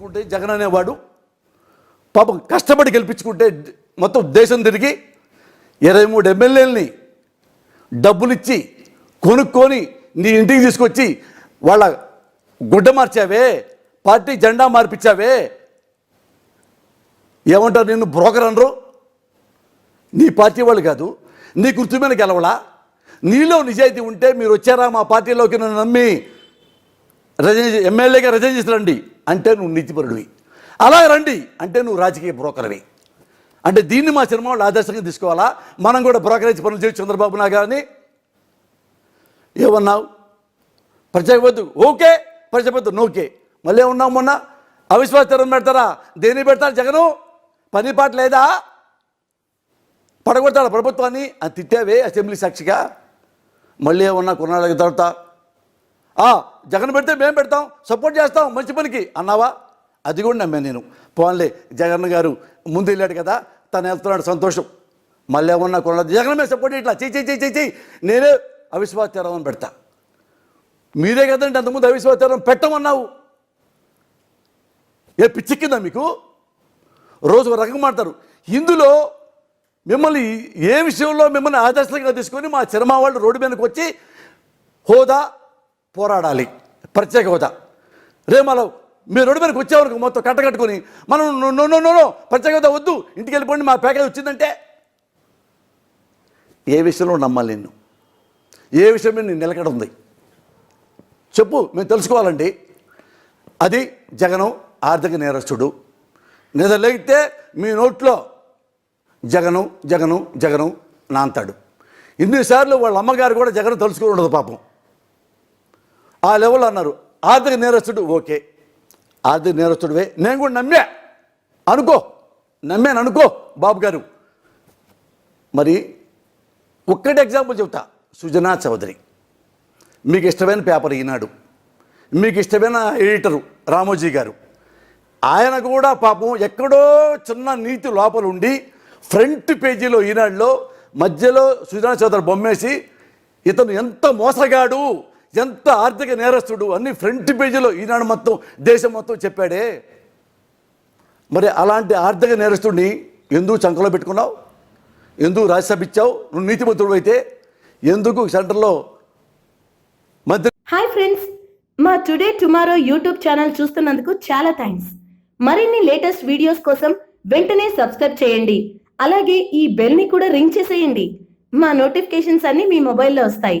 పెట్టుకుంటే జగన్ అనేవాడు. పాపం కష్టపడి గెలిపించుకుంటే మొత్తం దేశం తిరిగి ఇరవై మూడు ఎమ్మెల్యేలని డబ్బులిచ్చి కొనుక్కొని నీ ఇంటికి తీసుకొచ్చి వాళ్ళ గుడ్డ మార్చావే పార్టీ జెండా మార్పించావే ఏమంటారు నిన్ను బ్రోకర్ అనరు? నీ పార్టీ వాళ్ళు కాదు. నీ గుర్తు మీద గెలవలా? నీలో నిజాయితీ ఉంటే మీరు వచ్చారా మా పార్టీలోకి నన్ను నమ్మి? రిజైన్ ఎమ్మెల్యేగా రిజైన్ చేసి రండి. అంటే నువ్వు నీతిపరుడివి. అలా రండి. అంటే నువ్వు రాజకీయ బ్రోకర్వి. అంటే దీన్ని మా సినిమా వాళ్ళు ఆదర్శంగా తీసుకోవాలా? మనం కూడా బ్రోకరేజ్ పనులు చేయొచ్చు చంద్రబాబు నా కానీ ఏమన్నావు? ప్రజాపతి ఓకే. ప్రజాపతి నోకే. మళ్ళీ ఉన్నావు మొన్న? అవిశ్వాస తీరం పెడతారా? దేని పెడతారు జగను? పని పాట లేదా? పడగొడతాడు ప్రభుత్వాన్ని. అది తిట్టావే అసెంబ్లీ సాక్షిగా. మళ్ళీ ఏమన్నా కొన్నాళ్ళకి తర్వాత జగన్ పెడితే మేము పెడతాం సపోర్ట్ చేస్తాం మంచి పనికి అన్నావా? అది కూడా నమ్మాను నేను. పోన్లే జగన్ గారు ముందు వెళ్ళాడు కదా తను వెళ్తున్నాడు సంతోషం. మళ్ళీ ఏమన్నా కొన్నాడు జగన్ మీద సపోర్ట్ ఇట్లా చెయ్యి చెయ్యి చెయ్యి చెయ్యి నేనే అవిశ్వాస తీరం పెడతా. మీరే కదండి అంతకుముందు అవిశ్వాస తీరం పెట్టమన్నావు. ఏ పిచ్చెక్కిందా మీకు? రోజు ఒక రకంగా మాడతారు ఇందులో మిమ్మల్ని ఏ విషయంలో మిమ్మల్ని ఆదర్శంగా తీసుకొని మా చిరమా వాళ్ళు రోడ్డు మీదకి వచ్చి హోదా పోరాడాలి. ప్రత్యేక హోదా రే మనం మీరు రోడ్డు మీదకి వచ్చేవరకు మొత్తం కట్టకట్టుకొని మనం నో నో నో నో, ప్రత్యేక హోదా వద్దు ఇంటికి వెళ్ళిపోండి మా ప్యాకేజ్ వచ్చిందంటే? ఏ విషయంలో నమ్మాలి నిన్ను? ఏ విషయం మీద నేను నిలకడ ఉంది? చెప్పు మేము తెలుసుకోవాలండి. అది జగనం ఆర్థిక నేరస్తుడు. నిద్రలేగితే మీ నోట్లో జగను జగను జగను నాంతాడు. ఇన్నిసార్లు వాళ్ళ అమ్మగారు కూడా జగన్ తెలుసుకుని ఉండదు పాపం. ఆ లెవెల్ అన్నారు. ఆర్థిక నేరస్తుడు ఓకే. ఆర్థిక నేరస్తుడువే. నేను కూడా నమ్మే. అనుకో. నమ్మాను అనుకో బాబు గారు. మరి ఒక్కటి ఎగ్జాంపుల్ చెబుతా సుజనా చౌదరి. మీకు ఇష్టమైన పేపర్ ఈనాడు. మీకు ఇష్టమైన ఎడిటరు రామోజీ గారు. ఆయన కూడా పాపం ఎక్కడో చిన్న నీతి లోపల ఉండి ఫ్రంట్ పేజీలో ఈనాడులో మధ్యలో సుజనా చౌదరి బొమ్మేసి ఇతను ఎంత మోసగాడు ఎంత ఆర్థిక నేరస్తుడు అన్ని ఫ్రంట్ పేజీలో ఈనాడు మొత్తం దేశం మొత్తం చెప్పాడే. మరి అలాంటి ఆర్థిక నేరస్తుడిని ఎందుకు చంకలో పెట్టుకున్నావు? ఎందుకు రాజ్యసభ ఇచ్చావు? నువ్వు నీతిమంతుడు అయితే ఎందుకు సెంటర్లో మంత్రి హాయ్ ఫ్రెండ్స్ మా టుడే టుమారో యూట్యూబ్ ఛానల్ చూస్తున్నందుకు చాలా థ్యాంక్స్ మరిన్ని లేటెస్ట్ వీడియోస్ కోసం వెంటనే సబ్స్క్రైబ్ చేయండి. అలాగే ఈ బెల్ని కూడా రింగ్ చేసేయండి. మా నోటిఫికేషన్స్ అన్ని మీ మొబైల్లో వస్తాయి.